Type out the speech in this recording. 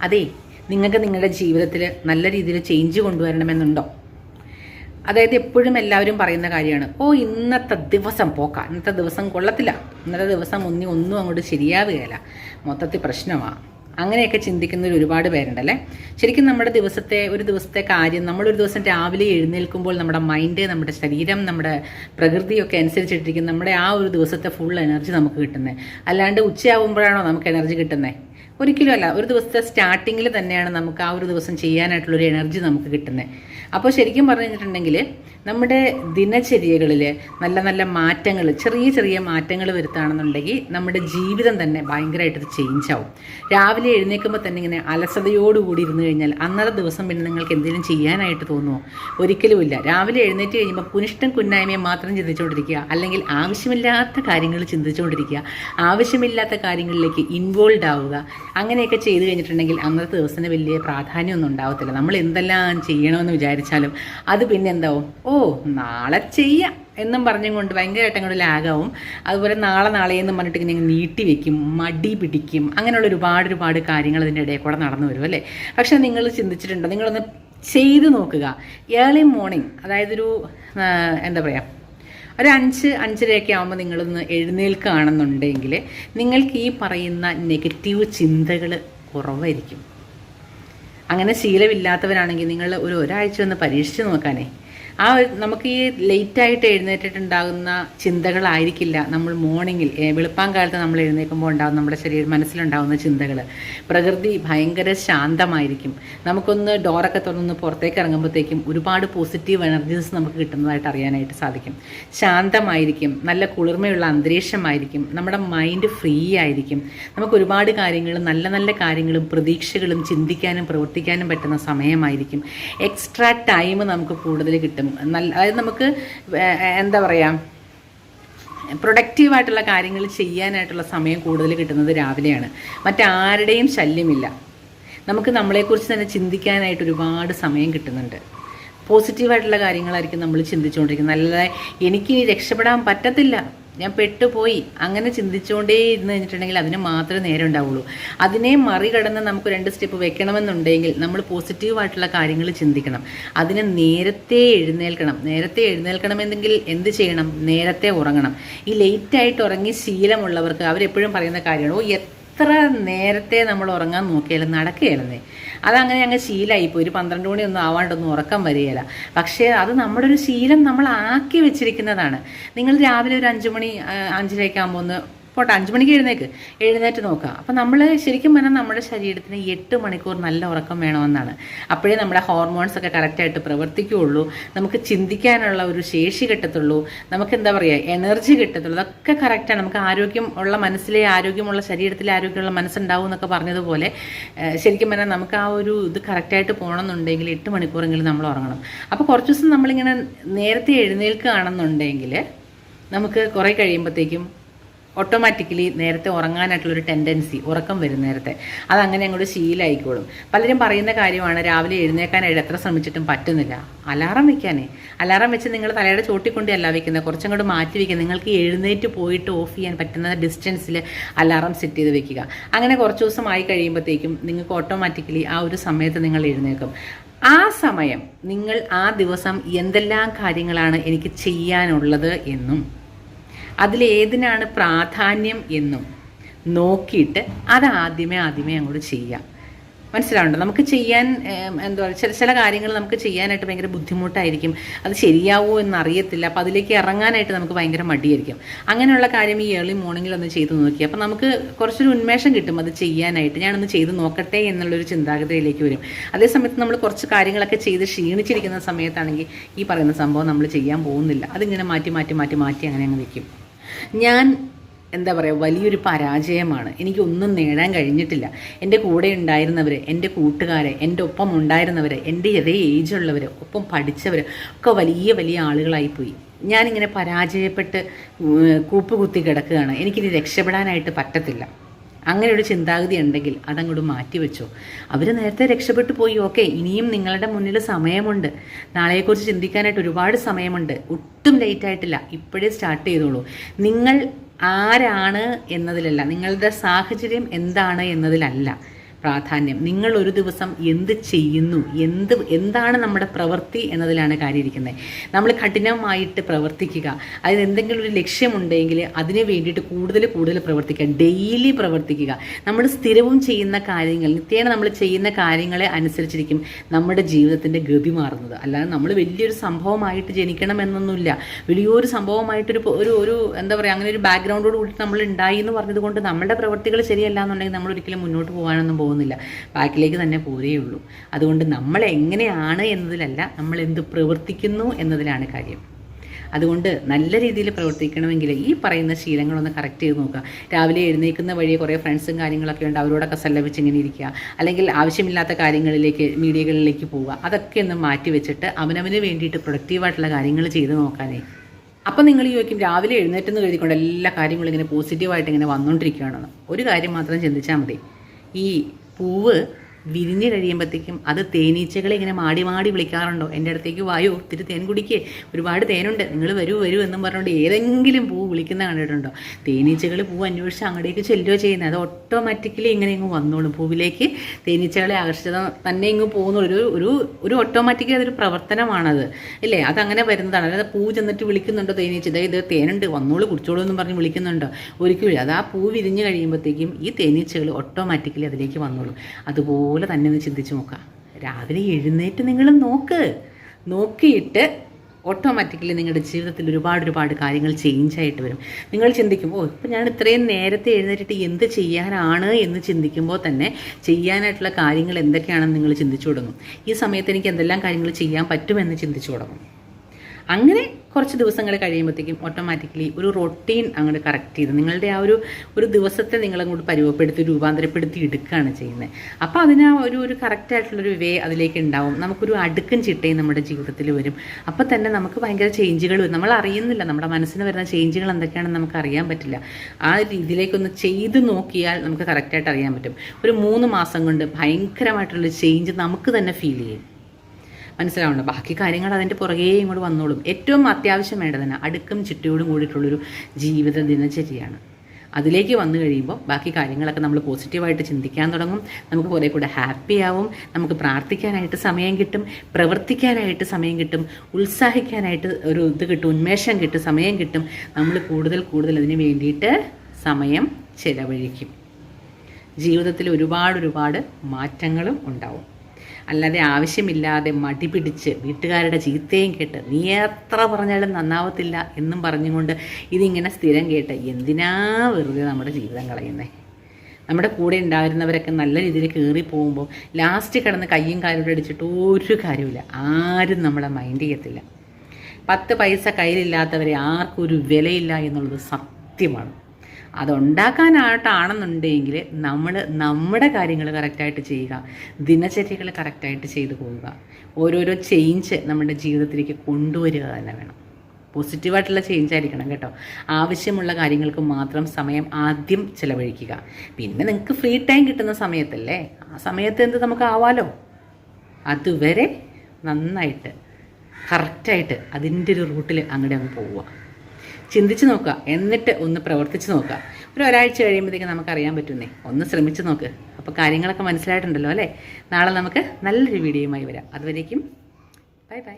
അതെ നിങ്ങൾക്ക് നിങ്ങളുടെ ജീവിതത്തിൽ നല്ല രീതിയിൽ ചേഞ്ച് കൊണ്ടുവരണമെന്നുണ്ടോ? അതായത് എപ്പോഴും എല്ലാവരും പറയുന്ന കാര്യമാണ് ഓ ഇന്നത്തെ ദിവസം പോക്കാം ഇന്നത്തെ ദിവസം കൊള്ളത്തില്ല ഇന്നത്തെ ദിവസം ഒന്നി ഒന്നും അങ്ങോട്ട് ശരിയാവുകയില്ല മൊത്തത്തിൽ പ്രശ്നമാണ് അങ്ങനെയൊക്കെ ചിന്തിക്കുന്നവർ ഒരുപാട് പേരുണ്ടല്ലേ? ശരിക്കും നമ്മുടെ ദിവസത്തെ ഒരു ദിവസത്തെ കാര്യം നമ്മളൊരു ദിവസം രാവിലെ എഴുന്നേൽക്കുമ്പോൾ നമ്മുടെ മൈൻഡ് നമ്മുടെ ശരീരം നമ്മുടെ പ്രകൃതിയൊക്കെ അനുസരിച്ചിട്ടിരിക്കും നമ്മുടെ ആ ഒരു ദിവസത്തെ ഫുൾ എനർജി നമുക്ക് കിട്ടുന്നത് അല്ലാണ്ട് ഉച്ചയാകുമ്പോഴാണോ നമുക്ക് എനർജി കിട്ടുന്നത് ഒരിക്കലും അല്ല ഒരു ദിവസത്തെ സ്റ്റാർട്ടിങ്ങിൽ തന്നെയാണ് നമുക്ക് ആ ഒരു ദിവസം ചെയ്യാനായിട്ടുള്ളൊരു എനർജി നമുക്ക് കിട്ടുന്നത് അപ്പോൾ ശരിക്കും പറഞ്ഞു കഴിഞ്ഞിട്ടുണ്ടെങ്കിൽ നമ്മുടെ ദിനചര്യകളിൽ നല്ല നല്ല മാറ്റങ്ങൾ ചെറിയ ചെറിയ മാറ്റങ്ങൾ വരുത്തുകയാണെന്നുണ്ടെങ്കിൽ നമ്മുടെ ജീവിതം തന്നെ ഭയങ്കരമായിട്ട് ചേഞ്ച് ആവും. രാവിലെ എഴുന്നേൽക്കുമ്പോൾ തന്നെ ഇങ്ങനെ അലസതയോടുകൂടി ഇരുന്ന് കഴിഞ്ഞാൽ അന്നത്തെ ദിവസം പിന്നെ നിങ്ങൾക്ക് എന്തെങ്കിലും ചെയ്യാനായിട്ട് തോന്നുമോ ഒരിക്കലുമില്ല രാവിലെ എഴുന്നേറ്റ് കഴിയുമ്പോൾ പുനിഷ്ടം കുന്നായ്മയെ മാത്രം ചിന്തിച്ചുകൊണ്ടിരിക്കുക. അല്ലെങ്കിൽ ആവശ്യമില്ലാത്ത കാര്യങ്ങൾ ചിന്തിച്ചുകൊണ്ടിരിക്കുക. ആവശ്യമില്ലാത്ത കാര്യങ്ങളിലേക്ക് ഇൻവോൾവ് ആവുക. അങ്ങനെയൊക്കെ ചെയ്തു കഴിഞ്ഞിട്ടുണ്ടെങ്കിൽ അന്നത്തെ ദിവസത്തിന് വലിയ പ്രാധാന്യമൊന്നും ഉണ്ടാവത്തില്ല. നമ്മൾ എന്തെല്ലാം ചെയ്യണമെന്ന് വിചാരിച്ചാലും അത് പിന്നെ എന്താവും ഓ നാളെ ചെയ്യാം എന്നും പറഞ്ഞും കൊണ്ട് ഭയങ്കരമായിട്ട് അങ്ങോട്ട് ലാഗാവും. അതുപോലെ നാളെ നാളെ എന്ന് പറഞ്ഞിട്ട് ഇങ്ങനെ നീട്ടി വെക്കും മടി പിടിക്കും. അങ്ങനെയുള്ള ഒരുപാട് ഒരുപാട് കാര്യങ്ങൾ ഇതിന്റെ ഇടയിൽ കൂടെ നടന്നു വരും അല്ലേ? പക്ഷെ നിങ്ങൾ ചിന്തിച്ചിട്ടുണ്ടോ? നിങ്ങളൊന്ന് ചെയ്ത് നോക്കുക. ഏർലി മോർണിംഗ് അതായത് ഒരു എന്താ പറയുക ഒരു അഞ്ച് അഞ്ചരയൊക്കെ ആകുമ്പോൾ നിങ്ങളൊന്ന് എഴുന്നേൽക്കുകയാണെന്നുണ്ടെങ്കിൽ നിങ്ങൾക്ക് ഈ പറയുന്ന നെഗറ്റീവ് ചിന്തകൾ കുറവായിരിക്കും. അങ്ങനെ ശീലമില്ലാത്തവരാണെങ്കിൽ നിങ്ങൾ ഒരു ഒരാഴ്ച ഒന്ന് പരീക്ഷിച്ച് നോക്കാനേ. ആ നമുക്ക് ഈ ലേറ്റായിട്ട് എഴുന്നേറ്റിട്ടുണ്ടാകുന്ന ചിന്തകളായിരിക്കില്ല നമ്മൾ മോർണിംഗിൽ വെളുപ്പാങ്കാലത്ത് നമ്മൾ എഴുന്നേൽക്കുമ്പോൾ ഉണ്ടാകുന്ന നമ്മുടെ ശരീരം മനസ്സിലുണ്ടാകുന്ന ചിന്തകൾ പ്രകൃതി ഭയങ്കര ശാന്തമായിരിക്കും. നമുക്കൊന്ന് ഡോറൊക്കെ തുറന്ന് പുറത്തേക്ക് ഇറങ്ങുമ്പോഴത്തേക്കും ഒരുപാട് പോസിറ്റീവ് എനർജീസ് നമുക്ക് കിട്ടുന്നതായിട്ട് അറിയാനായിട്ട് സാധിക്കും. ശാന്തമായിരിക്കും നല്ല കുളിർമയുള്ള അന്തരീക്ഷമായിരിക്കും നമ്മുടെ മൈൻഡ് ഫ്രീ ആയിരിക്കും. നമുക്ക് ഒരുപാട് കാര്യങ്ങൾ നല്ല നല്ല കാര്യങ്ങളും പ്രതീക്ഷകളും ചിന്തിക്കാനും പ്രവർത്തിക്കാനും പറ്റുന്ന സമയമായിരിക്കും. എക്സ്ട്രാ ടൈം നമുക്ക് കൂടുതൽ കിട്ടും. നല്ല അതായത് നമുക്ക് എന്താ പറയുക പ്രൊഡക്റ്റീവായിട്ടുള്ള കാര്യങ്ങൾ ചെയ്യാനായിട്ടുള്ള സമയം കൂടുതൽ കിട്ടുന്നത് രാവിലെയാണ്. മറ്റാരുടെയും ശല്യമില്ല. നമുക്ക് നമ്മളെക്കുറിച്ച് തന്നെ ചിന്തിക്കാനായിട്ട് ഒരുപാട് സമയം കിട്ടുന്നുണ്ട്. പോസിറ്റീവായിട്ടുള്ള കാര്യങ്ങളായിരിക്കും നമ്മൾ ചിന്തിച്ചുകൊണ്ടിരിക്കുന്നത്. നല്ല എനിക്ക് രക്ഷപ്പെടാൻ പറ്റത്തില്ല. ഞാൻ പെട്ടുപോയി. അങ്ങനെ ചിന്തിച്ചുകൊണ്ടേ ഇരുന്ന് കഴിഞ്ഞിട്ടുണ്ടെങ്കിൽ അതിന് മാത്രമേ നേരം ഉണ്ടാവുള്ളൂ. അതിനെ മറികടന്ന് നമുക്ക് രണ്ട് സ്റ്റെപ്പ് വെക്കണമെന്നുണ്ടെങ്കിൽ നമ്മൾ പോസിറ്റീവായിട്ടുള്ള കാര്യങ്ങൾ ചിന്തിക്കണം. അതിനെ നേരത്തെ എഴുന്നേൽക്കണം. നേരത്തെ എഴുന്നേൽക്കണമെന്നെങ്കിൽ എന്ത് ചെയ്യണം? നേരത്തെ ഉറങ്ങണം. ഈ ലേറ്റായിട്ട് ഉറങ്ങി ശീലമുള്ളവർക്ക് അവരെപ്പോഴും പറയുന്ന കാര്യമാണ് ഓ എത്ര നേരത്തെ നമ്മൾ ഉറങ്ങാൻ നോക്കിയാലും നടക്കുകയല്ലെന്നേ അതങ്ങനെ അങ്ങ് ശീലമായിപ്പോയി ഒരു പന്ത്രണ്ട് മണിയൊന്നും ആവാണ്ടൊന്നും ഉറക്കം വരികയില്ല. പക്ഷേ അത് നമ്മുടെ ഒരു ശീലം നമ്മൾ ആക്കി വെച്ചിരിക്കുന്നതാണ്. നിങ്ങൾ രാവിലെ ഒരു അഞ്ച് മണി അഞ്ചരയൊക്കെ ഒന്ന് പോട്ടെ അഞ്ച് മണിക്ക് എഴുന്നേക്ക്. എഴുന്നേറ്റ് നോക്കുക അപ്പം നമ്മൾ ശരിക്കും പറഞ്ഞാൽ നമ്മുടെ ശരീരത്തിന് എട്ട് മണിക്കൂർ നല്ല ഉറക്കം വേണമെന്നാണ്. അപ്പോഴേ നമ്മുടെ ഹോർമോൺസ് ഒക്കെ കറക്റ്റായിട്ട് പ്രവർത്തിക്കുകയുള്ളൂ. നമുക്ക് ചിന്തിക്കാനുള്ള ഒരു ശേഷി കിട്ടത്തുള്ളൂ. നമുക്ക് എന്താ പറയുക എനർജി കിട്ടത്തുള്ളൂ. അതൊക്കെ കറക്റ്റാണ് നമുക്ക് ആരോഗ്യം ഉള്ള മനസ്സിലെ ആരോഗ്യമുള്ള ശരീരത്തിലെ ആരോഗ്യമുള്ള മനസ്സുണ്ടാവും എന്നൊക്കെ പറഞ്ഞതുപോലെ ശരിക്കും പറഞ്ഞാൽ നമുക്ക് ആ ഒരു ഇത് കറക്റ്റായിട്ട് പോകണമെന്നുണ്ടെങ്കിൽ എട്ട് മണിക്കൂറെങ്കിലും നമ്മൾ ഉറങ്ങണം. അപ്പോൾ കുറച്ച് ദിവസം നമ്മളിങ്ങനെ നേരത്തെ എഴുന്നേൽക്കുകയാണെന്നുണ്ടെങ്കിൽ നമുക്ക് കുറേ കഴിയുമ്പോഴത്തേക്കും ഓട്ടോമാറ്റിക്കലി നേരത്തെ ഉറങ്ങാനായിട്ടുള്ളൊരു ടെൻഡൻസി ഉറക്കം വരും നേരത്തെ. അതങ്ങനെ അങ്ങോട്ട് ശീലമായിക്കോളും പലരും പറയുന്ന കാര്യമാണ് രാവിലെ എഴുന്നേക്കാനായിട്ട് എത്ര ശ്രമിച്ചിട്ടും പറ്റുന്നില്ല. അലാറം വെക്കാനേ. അലാറം വെച്ച് നിങ്ങൾ തലയുടെ ചോട്ടിക്കൊണ്ടല്ല വെക്കുന്നത് കുറച്ചങ്ങോട്ട് മാറ്റി വെക്കുക നിങ്ങൾക്ക് എഴുന്നേറ്റ് പോയിട്ട് ഓഫ് ചെയ്യാൻ പറ്റുന്ന ഡിസ്റ്റൻസിൽ അലാറം സെറ്റ് ചെയ്ത് വെക്കുക. അങ്ങനെ കുറച്ച് ദിവസം ആയി കഴിയുമ്പോഴത്തേക്കും നിങ്ങൾക്ക് ഓട്ടോമാറ്റിക്കലി ആ ഒരു സമയത്ത് നിങ്ങൾ എഴുന്നേൽക്കും. ആ സമയം നിങ്ങൾ ആ ദിവസം എന്തെല്ലാം കാര്യങ്ങളാണ് എനിക്ക് ചെയ്യാനുള്ളത് എന്നും. അതിലേതിനാണ് പ്രാധാന്യം എന്നും നോക്കിയിട്ട് അത് ആദ്യമേ ആദ്യമേ അങ്ങോട്ട് ചെയ്യാം. മനസ്സിലാവുണ്ടോ? നമുക്ക് ചെയ്യാൻ എന്തോ പറയുക ചില ചില കാര്യങ്ങൾ നമുക്ക് ചെയ്യാനായിട്ട് ഭയങ്കര ബുദ്ധിമുട്ടായിരിക്കും. അത് ശരിയാവോ എന്നറിയത്തില്ല. അപ്പോൾ അതിലേക്ക് ഇറങ്ങാനായിട്ട് നമുക്ക് ഭയങ്കര മടിയായിരിക്കും. അങ്ങനെയുള്ള കാര്യം ഈ ഏർലി മോർണിംഗിൽ ഒന്ന് ചെയ്ത് നോക്കി. അപ്പോൾ നമുക്ക് കുറച്ചൊരു ഉന്മേഷം കിട്ടും അത് ചെയ്യാനായിട്ട്. ഞാനൊന്ന് ചെയ്ത് നോക്കട്ടെ എന്നുള്ളൊരു ചിന്താഗതിയിലേക്ക് വരും. അതേസമയത്ത് നമ്മൾ കുറച്ച് കാര്യങ്ങളൊക്കെ ചെയ്ത് ക്ഷീണിച്ചിരിക്കുന്ന സമയത്താണെങ്കിൽ ഈ പറയുന്ന സംഭവം നമ്മൾ ചെയ്യാൻ പോകുന്നില്ല. അതിങ്ങനെ മാറ്റി മാറ്റി മാറ്റി മാറ്റി അങ്ങനെ അങ്ങ് വെക്കും. ഞാൻ എന്താ പറയുക വലിയൊരു പരാജയമാണ്. എനിക്കൊന്നും നേടാൻ കഴിഞ്ഞിട്ടില്ല. എന്റെ കൂടെ ഉണ്ടായിരുന്നവർ എന്റെ കൂട്ടുകാരെ എന്റെ ഒപ്പം ഉണ്ടായിരുന്നവർ എന്റെ ഇതേ ഏജുള്ളവർ ഒപ്പം പഠിച്ചവർ ഒക്കെ വലിയ വലിയ ആളുകളായിപ്പോയി. ഞാനിങ്ങനെ പരാജയപ്പെട്ട് കൂപ്പുകുത്തി കിടക്കുകയാണ്. എനിക്കിത് രക്ഷപ്പെടാനായിട്ട് പറ്റത്തില്ല. അങ്ങനെ ഒരു ചിന്താഗതി ഉണ്ടെങ്കിൽ അതങ്ങോട്ട് മാറ്റിവെച്ചോ. അവർ നേരത്തെ രക്ഷപ്പെട്ടു പോയി. ഓക്കെ ഇനിയും നിങ്ങളുടെ മുന്നിൽ സമയമുണ്ട്. നാളെയെക്കുറിച്ച് ചിന്തിക്കാനായിട്ട് ഒരുപാട് സമയമുണ്ട്. ഒട്ടും ലേറ്റ് ആയിട്ടില്ല. ഇപ്പോഴേ സ്റ്റാർട്ട് ചെയ്തോളൂ. നിങ്ങൾ ആരാണ് എന്നതിലല്ല. നിങ്ങളുടെ സാഹചര്യം എന്താണ് എന്നതിലല്ല. പ്രാധാന്യം. നിങ്ങൾ ഒരു ദിവസം എന്ത് ചെയ്യുന്നു? എന്ത് എന്താണ് നമ്മുടെ പ്രവൃത്തി എന്നതിലാണ് കാര്യം ഇരിക്കുന്നത്. നമ്മൾ കഠിനമായിട്ട് പ്രവർത്തിക്കുക. അതിന് എന്തെങ്കിലും ഒരു ലക്ഷ്യമുണ്ടെങ്കിൽ അതിന് വേണ്ടിയിട്ട് കൂടുതൽ കൂടുതൽ പ്രവർത്തിക്കുക. ഡെയിലി പ്രവർത്തിക്കുക. നമ്മൾ സ്ഥിരവും ചെയ്യുന്ന കാര്യങ്ങൾ നിത്യേന നമ്മൾ ചെയ്യുന്ന കാര്യങ്ങളെ അനുസരിച്ചിരിക്കും നമ്മുടെ ജീവിതത്തിന്റെ ഗതി മാറുന്നത്. അല്ലാതെ നമ്മൾ വലിയൊരു സംഭവമായിട്ട് ജനിക്കണമെന്നൊന്നുമില്ല. വലിയൊരു സംഭവമായിട്ടൊരു ഒരു ഒരു എന്താ പറയുക അങ്ങനെ ഒരു ബാക്ക്ഗ്രൗണ്ടോട് കൂടി നമ്മൾ ഉണ്ടായി എന്ന് പറഞ്ഞത് കൊണ്ട് നമ്മുടെ പ്രവർത്തികൾ ശരിയല്ല എന്നുണ്ടെങ്കിൽ നമ്മൾ ഒരിക്കലും മുന്നോട്ട് പോകാനൊന്നും പോകുന്നില്ല. ബാക്കിലേക്ക് തന്നെ പോരേയുള്ളൂ അതുകൊണ്ട് നമ്മൾ എങ്ങനെയാണ് എന്നതിലല്ല നമ്മൾ എന്ത് പ്രവർത്തിക്കുന്നു എന്നതിലാണ് കാര്യം. അതുകൊണ്ട് നല്ല രീതിയിൽ പ്രവർത്തിക്കണമെങ്കിൽ ഈ പറയുന്ന ശീലങ്ങളൊന്ന് കറക്റ്റ് ചെയ്ത് നോക്കുക. രാവിലെ എഴുന്നേൽക്കുന്ന വഴി കുറേ ഫ്രണ്ട്സും കാര്യങ്ങളൊക്കെ ഉണ്ട്. അവരോടൊക്കെ സല്ലപിച്ച് ഇങ്ങനെ ഇരിക്കുക. അല്ലെങ്കിൽ ആവശ്യമില്ലാത്ത കാര്യങ്ങളിലേക്ക് മീഡിയകളിലേക്ക് പോവുക. അതൊക്കെ ഒന്ന് മാറ്റി വെച്ചിട്ട് അവനവന് വേണ്ടിയിട്ട് പ്രൊഡക്റ്റീവായിട്ടുള്ള കാര്യങ്ങൾ ചെയ്ത് നോക്കാനേ. അപ്പം നിങ്ങൾ ചോദിക്കും രാവിലെ എഴുന്നേറ്റെന്ന് കരുതിക്കൊണ്ട് എല്ലാ കാര്യങ്ങളും ഇങ്ങനെ പോസിറ്റീവായിട്ട് ഇങ്ങനെ വന്നുകൊണ്ടിരിക്കുകയാണെന്ന് ഒരു കാര്യം മാത്രം ചിന്തിച്ചാൽ മതി. ഈ 不问。വിരിഞ്ഞ് കഴിയുമ്പോഴത്തേക്കും അത് തേനീച്ചകളെ ഇങ്ങനെ മാടി മാടി വിളിക്കാറുണ്ടോ? എന്റെ അടുത്തേക്ക് വായോ ഒത്തിരി തേൻ കുടിക്കേ. ഒരുപാട് തേനുണ്ട്. നിങ്ങൾ വരൂ വരൂ എന്നും പറഞ്ഞുകൊണ്ട് ഏതെങ്കിലും പൂ വിളിക്കുന്ന കണ്ടിട്ടുണ്ടോ? തേനീച്ചകൾ പൂ അന്വേഷിച്ച് അങ്ങോട്ടേക്ക് ചെല്ലുകയോ ചെയ്യുന്നത് അത് ഓട്ടോമാറ്റിക്കലി ഇങ്ങനെ ഇങ്ങ് വന്നോളും. പൂവിലേക്ക് തേനീച്ചകളെ ആകർഷിച്ചത് തന്നെ ഇങ്ങ് പോകുന്ന ഒരു ഒരു ഒരു ഓട്ടോമാറ്റിക്കലി അതൊരു പ്രവർത്തനമാണത്. ഇല്ലേ? അതങ്ങനെ വരുന്നതാണ്. അല്ലാതെ പൂ ചെന്നിട്ട് വിളിക്കുന്നുണ്ടോ തേനീച്ച? ഇത് തേനുണ്ട്. വന്നോളൂ കുടിച്ചോളൂ എന്ന് പറഞ്ഞ് വിളിക്കുന്നുണ്ടോ? ഒരിക്കലും അത് ആ പൂ വിരിഞ്ഞ് കഴിയുമ്പോഴത്തേക്കും ഈ തേനീച്ചകൾ ഓട്ടോമാറ്റിക്കലി അതിലേക്ക് വന്നോളും. അതുപോലെ തന്നെ ഒന്ന് ചിന്തിച്ച് നോക്കാം. രാവിലെ എഴുന്നേറ്റ് നിങ്ങൾ നോക്ക്. നോക്കിയിട്ട് ഓട്ടോമാറ്റിക്കലി നിങ്ങളുടെ ജീവിതത്തിൽ ഒരുപാട് ഒരുപാട് കാര്യങ്ങൾ ചേഞ്ച് ആയിട്ട് വരും. നിങ്ങൾ ചിന്തിക്കും ഓ ഇപ്പം ഞാൻ ഇത്രയും നേരത്തെ എഴുന്നേറ്റിട്ട് എന്ത് ചെയ്യാനാണ്? എന്ന് ചിന്തിക്കുമ്പോൾ തന്നെ ചെയ്യാനായിട്ടുള്ള കാര്യങ്ങൾ എന്തൊക്കെയാണെന്ന് നിങ്ങൾ ചിന്തിച്ചു തുടങ്ങും. ഈ സമയത്ത് എനിക്ക് എന്തെല്ലാം കാര്യങ്ങൾ ചെയ്യാൻ പറ്റുമെന്ന് ചിന്തിച്ചു തുടങ്ങും. അങ്ങനെ കുറച്ച് ദിവസങ്ങൾ കഴിയുമ്പോഴത്തേക്കും ഓട്ടോമാറ്റിക്കലി ഒരു റൊട്ടീൻ അങ്ങോട്ട് കറക്റ്റ് ചെയ്ത് നിങ്ങളുടെ ആ ഒരു ഒരു ദിവസത്തെ നിങ്ങളങ്ങോട്ട് പരുവപ്പെടുത്തി രൂപാന്തരപ്പെടുത്തി എടുക്കുകയാണ് ചെയ്യുന്നത്. അപ്പോൾ അതിന് ആ ഒരു ഒരു കറക്റ്റ് ആയിട്ടുള്ളൊരു വേ അതിലേക്ക് ഉണ്ടാവും. നമുക്കൊരു അടുക്കും ചിട്ടയും നമ്മുടെ ജീവിതത്തിൽ വരും. അപ്പോൾ തന്നെ നമുക്ക് ഭയങ്കര ചേഞ്ചുകൾ വരും. നമ്മൾ അറിയുന്നില്ല. നമ്മുടെ മനസ്സിന് വരുന്ന ചേഞ്ചുകൾ എന്തൊക്കെയാണെന്ന് നമുക്ക് അറിയാൻ പറ്റില്ല. ആ രീതിയിലേക്കൊന്ന് ചെയ്ത് നോക്കിയാൽ നമുക്ക് കറക്റ്റായിട്ട് അറിയാൻ പറ്റും. ഒരു മൂന്ന് മാസം കൊണ്ട് ഭയങ്കരമായിട്ടുള്ള ചേഞ്ച് നമുക്ക് തന്നെ ഫീൽ ചെയ്യും. മനസ്സിലാവുന്നുണ്ട്. ബാക്കി കാര്യങ്ങൾ അതിന്റെ പുറകെ ഇങ്ങോട്ട് വന്നോളും. ഏറ്റവും അത്യാവശ്യം വേണ്ടതന്നെ അടുക്കും ചിട്ടയോടും കൂടിയിട്ടുള്ളൊരു ജീവിത ദിനചര്യയാണ്. അതിലേക്ക് വന്നു കഴിയുമ്പോൾ ബാക്കി കാര്യങ്ങളൊക്കെ നമ്മൾ പോസിറ്റീവായിട്ട് ചിന്തിക്കാൻ തുടങ്ങും. നമുക്ക് കുറേ കൂടെ ഹാപ്പി ആവും. നമുക്ക് പ്രാർത്ഥിക്കാനായിട്ട് സമയം കിട്ടും. പ്രവർത്തിക്കാനായിട്ട് സമയം കിട്ടും. ഉത്സാഹിക്കാനായിട്ട് ഒരു ഇത് കിട്ടും. ഉന്മേഷം കിട്ടും. സമയം കിട്ടും. നമ്മൾ കൂടുതൽ കൂടുതൽ അതിന് വേണ്ടിയിട്ട് സമയം ചിലവഴിക്കും. ജീവിതത്തിൽ ഒരുപാട് ഒരുപാട് മാറ്റങ്ങളും ഉണ്ടാവും. അല്ലാതെ ആവശ്യമില്ലാതെ മടി പിടിച്ച് വീട്ടുകാരുടെ ചീത്തയും കേട്ട് നീ എത്ര പറഞ്ഞാലും നന്നാവത്തില്ല എന്നും പറഞ്ഞുകൊണ്ട് ഇതിങ്ങനെ സ്ഥിരം കേട്ട് എന്തിനാ വെറുതെ നമ്മുടെ ജീവിതം കളയുന്നത് നമ്മുടെ കൂടെ ഉണ്ടായിരുന്നവരൊക്കെ നല്ല രീതിയിൽ കയറി പോകുമ്പോൾ ലാസ്റ്റ് കിടന്ന് കയ്യും കാലും അടിച്ചിട്ട് ഒരു കാര്യമില്ല ആരും നമ്മളെ മൈൻഡ് ചെയ്യത്തില്ല. പത്ത് പൈസ കയ്യിലില്ലാത്തവരെ ആർക്കും ഒരു വിലയില്ല എന്നുള്ളത് സത്യമാണ്. അതുണ്ടാക്കാനായിട്ടാണെന്നുണ്ടെങ്കിൽ നമ്മൾ നമ്മുടെ കാര്യങ്ങൾ കറക്റ്റായിട്ട് ചെയ്യുക. ദിനചര്യകൾ കറക്റ്റായിട്ട് ചെയ്തു പോവുക. ഓരോരോ ചേഞ്ച് നമ്മുടെ ജീവിതത്തിലേക്ക് കൊണ്ടുവരിക തന്നെ വേണം. പോസിറ്റീവായിട്ടുള്ള ചേഞ്ച് ആയിരിക്കണം കേട്ടോ. ആവശ്യമുള്ള കാര്യങ്ങൾക്ക് മാത്രം സമയം ആദ്യം ചിലവഴിക്കുക. പിന്നെ നിങ്ങൾക്ക് ഫ്രീ ടൈം കിട്ടുന്ന സമയത്തല്ലേ? ആ സമയത്ത് എന്ത് നമുക്ക് ആവാലോ? അതുവരെ നന്നായിട്ട് കറക്റ്റായിട്ട് അതിന്റെ ഒരു റൂട്ടിൽ അങ്ങോട്ട് അങ്ങ് പോവുക. ചിന്തിച്ച് നോക്കുക. എന്നിട്ട് ഒന്ന് പ്രവർത്തിച്ച് നോക്കുക. ഒരു ഒരാഴ്ച കഴിയുമ്പോഴത്തേക്ക് നമുക്ക് അറിയാൻ പറ്റുന്നേ. ഒന്ന് ശ്രമിച്ച് നോക്ക്. അപ്പോൾ കാര്യങ്ങളൊക്കെ മനസ്സിലായിട്ടുണ്ടല്ലോ അല്ലേ? നാളെ നമുക്ക് നല്ലൊരു വീഡിയോയുമായി വരാം. അതുവരേക്കും ബൈ ബൈ.